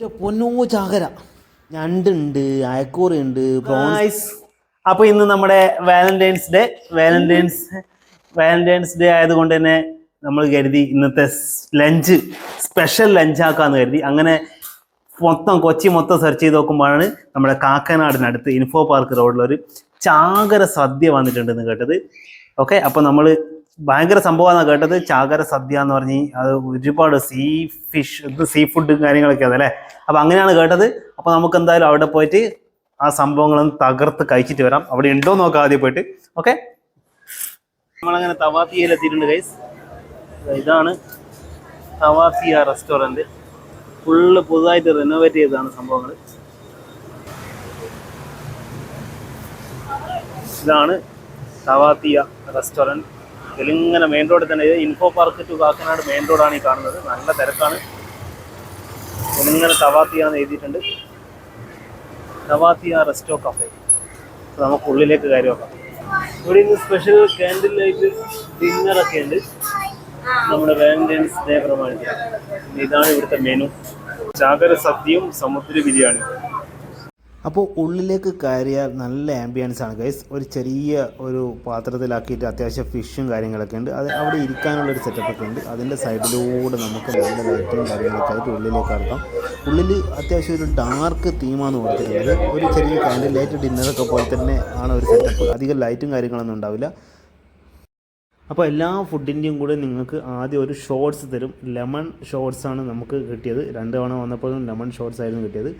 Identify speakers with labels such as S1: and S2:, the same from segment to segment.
S1: പൊന്നോ ചാകര. ഞണ്ടുണ്ട് അയക്കൂറുണ്ട്
S2: അപ്പൊ ഇന്ന് നമ്മുടെ Valentine's Day Valentine's Valentine's Day ആയതുകൊണ്ട് തന്നെ നമ്മൾ കരുതി ഇന്നത്തെ ലഞ്ച് സ്പെഷ്യൽ ലഞ്ച് ആക്കാന്ന് കരുതി. അങ്ങനെ മൊത്തം കൊച്ചി മൊത്തം സെർച്ച് ചെയ്ത് നോക്കുമ്പോഴാണ് നമ്മുടെ കാക്കനാടിനടുത്ത് ഇൻഫോ പാർക്ക് റോഡിലൊരു ചാകര സദ്യ വന്നിട്ടുണ്ടെന്ന് കേട്ടത്. ഓക്കെ അപ്പൊ നമ്മൾ ഭയങ്കര സംഭവമാണ് കേട്ടത്. ചാകര സദ്യ എന്ന് പറഞ്ഞ് അത് ഒരുപാട് സീ ഫിഷ് ഇത് സീ ഫുഡ് കാര്യങ്ങളൊക്കെ അതല്ലേ അപ്പൊ അങ്ങനെയാണ് കേട്ടത്. അപ്പൊ നമുക്ക് എന്തായാലും അവിടെ പോയിട്ട് ആ സംഭവങ്ങളൊന്ന് തകർത്ത് കഴിച്ചിട്ട് വരാം. അവിടെ ഉണ്ടോ നോക്കാം ആദ്യം പോയിട്ട്. ഓക്കെ നമ്മളങ്ങനെ തവാത്തിയയിൽ എത്തിയിട്ടുണ്ട് ഗൈസ് ഇതാണ് തവാഫിയ റെസ്റ്റോറന്റ് ഫുള്ള് പുതുതായിട്ട് റിനോവേറ്റ് ചെയ്തതാണ് സംഭവങ്ങൾ. ഇതാണ് തവാത്തിയ റെസ്റ്റോറന്റ് ഇതിലിങ്ങനെ മെയിൻ റോഡിൽ തന്നെ. Infopark to Kakkanad main റോഡാണ് ഈ കാണുന്നത്. നല്ല തിരക്കാണ്. തെലുങ്ങനെ തവാത്തിയ എന്ന് എഴുതിയിട്ടുണ്ട്. തവാത്തിയ റെസ്റ്റോ കഫേ നമുക്ക് ഉള്ളിലേക്ക് കാര്യം നോക്കാം. ഇവിടെ ഇന്ന് സ്പെഷ്യൽ കാൻഡിൽ ലൈറ്റ് ഡിന്നറൊക്കെ ഉണ്ട്. നമ്മുടെ വാലന്റൈൻസ് ഡേ പ്രമാണിച്ച്. ഇതാണ് ഇവിടുത്തെ മെനു ചാകര സദ്യയും സമുദ്ര ബിരിയാണിയും.
S1: അപ്പോൾ ഉള്ളിലേക്ക് കയറിയാൽ നല്ല ആംബിയൻസ് ആണ് ഗൈസ് ഒരു ചെറിയ ഒരു പാത്രത്തിലാക്കിയിട്ട് അത്യാവശ്യം ഫിഷും കാര്യങ്ങളൊക്കെ ഉണ്ട്. അത് അവിടെ ഇരിക്കാനുള്ളൊരു സെറ്റപ്പ് ഒക്കെ ഉണ്ട്. അതിന്റെ സൈഡിലൂടെ നമുക്ക് നല്ല ലൈറ്റും കാര്യങ്ങളൊക്കെ ആയിട്ട് ഉള്ളിലേക്ക് ഇറക്കാം ഉള്ളിൽ അത്യാവശ്യം ഒരു ഡാർക്ക് തീമാണ് കൊടുത്തിട്ടുള്ളത്. ഒരു ചെറിയ കാൻഡിൽ ലൈറ്റ് ഡിന്നറൊക്കെ പോലെ തന്നെ ആണ് ഒരു സെറ്റപ്പ് അധികം ലൈറ്റും കാര്യങ്ങളൊന്നും ഉണ്ടാവില്ല. അപ്പോൾ എല്ലാ ഫുഡിന്റെയും കൂടെ നിങ്ങൾക്ക് ആദ്യം ഒരു ഷോർട്സ് തരും. ലെമൺ ആണ് നമുക്ക് കിട്ടിയത്. രണ്ട് തവണ വന്നപ്പോഴും ലെമൺ ഷോർട്സ് ആയിരുന്നു കിട്ടിയത്.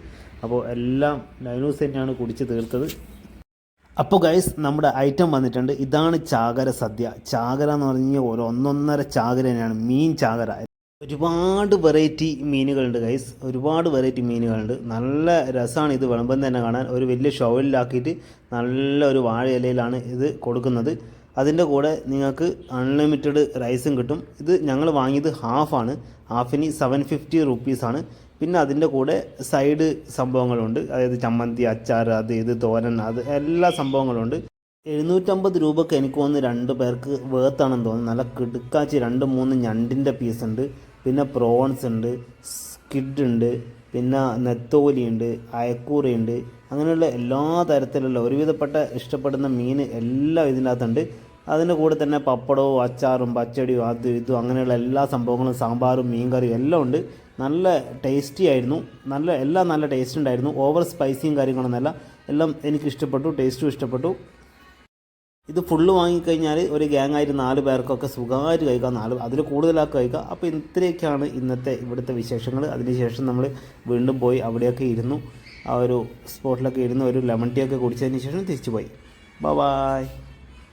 S1: അപ്പോൾ എല്ലാം ലൈനൂസ് തന്നെയാണ് കുടിച്ച് തീർത്തത്. അപ്പോൾ ഗൈസ് നമ്മുടെ ഐറ്റം വന്നിട്ടുണ്ട്. ഇതാണ് ചാകര സദ്യ. ചാകര എന്ന് പറഞ്ഞു കഴിഞ്ഞാൽ ഒരു ഒന്നൊന്നര ചാകര തന്നെയാണ്. മീൻ ചാകര. ഒരുപാട് വെറൈറ്റി മീനുകളുണ്ട് ഗൈസ് ഒരുപാട് വെറൈറ്റി മീനുകളുണ്ട്. നല്ല രസമാണ് ഇത്. വിളമ്പം തന്നെ കാണാൻ. ഒരു വലിയ ഷോവലിലാക്കിയിട്ട് നല്ല ഒരു വാഴ ഇലയിലാണ് ഇത് കൊടുക്കുന്നത്. അതിന്റെ കൂടെ നിങ്ങൾക്ക് അൺലിമിറ്റഡ് റൈസും കിട്ടും. ഇത് ഞങ്ങൾ വാങ്ങിയത് ഹാഫാണ് ഹാഫിന് സെവൻ ഫിഫ്റ്റി റുപ്പീസാണ് പിന്നെ അതിന്റെ കൂടെ സൈഡ് സംഭവങ്ങളുണ്ട്. അതായത് ചമ്മന്തി അച്ചാർ അത് ഇത് തോരൻ അത് എല്ലാ സംഭവങ്ങളുണ്ട്. എഴുന്നൂറ്റമ്പത് രൂപക്ക് എനിക്ക് തോന്നുന്നു രണ്ട് പേർക്ക് വേർത്താണെന്ന് തോന്നുന്നു. നല്ല കിടുക്കാച്ചി രണ്ട് മൂന്ന് ഞണ്ടിന്റെ പീസ് ഉണ്ട്. പിന്നെ പ്രോൺസ് ഉണ്ട് സ്കിഡ് ഉണ്ട് പിന്നെ നെത്തോലി ഉണ്ട് അയക്കൂറയുണ്ട് അങ്ങനെയുള്ള എല്ലാ തരത്തിലുള്ള ഒരുവിധപ്പെട്ട ഇഷ്ടപ്പെടുന്ന മീൻ എല്ലാം ഇതിനകത്തുണ്ട്. അതിന്റെ കൂടെ തന്നെ പപ്പടവും അച്ചാറും പച്ചടിയും അതും ഇതും അങ്ങനെയുള്ള എല്ലാ സംഭവങ്ങളും സാമ്പാറും മീൻകറിയും എല്ലാം ഉണ്ട്. നല്ല ടേസ്റ്റി ആയിരുന്നു. നല്ല എല്ലാം നല്ല ടേസ്റ്റ് ഉണ്ടായിരുന്നു. ഓവർ സ്പൈസിയും കാര്യങ്ങളൊന്നുമല്ല. എല്ലാം എനിക്ക് ഇഷ്ടപ്പെട്ടു ടേസ്റ്റും ഇഷ്ടപ്പെട്ടു. ഇത് ഫുള്ള് വാങ്ങിക്കഴിഞ്ഞാൽ ഒരു ഗ്യാങ് ആയിട്ട് നാല് പേർക്കൊക്കെ സുഖമായിട്ട് കഴിക്കാം. നാല് അതിൽ കൂടുതലാക്കി കഴിക്കാം. അപ്പോൾ ഇത്രയൊക്കെയാണ് ഇന്നത്തെ ഇവിടുത്തെ വിശേഷങ്ങൾ അതിനുശേഷം നമ്മൾ വീണ്ടും പോയി അവിടെയൊക്കെ ഇരുന്നു. ആ ഒരു സ്പോട്ടിലൊക്കെ ഇരുന്ന് ഒരു ലെമൺ ടീ ഒക്കെ കുടിച്ചതിന് ശേഷം തിരിച്ചു പോയി ബൈ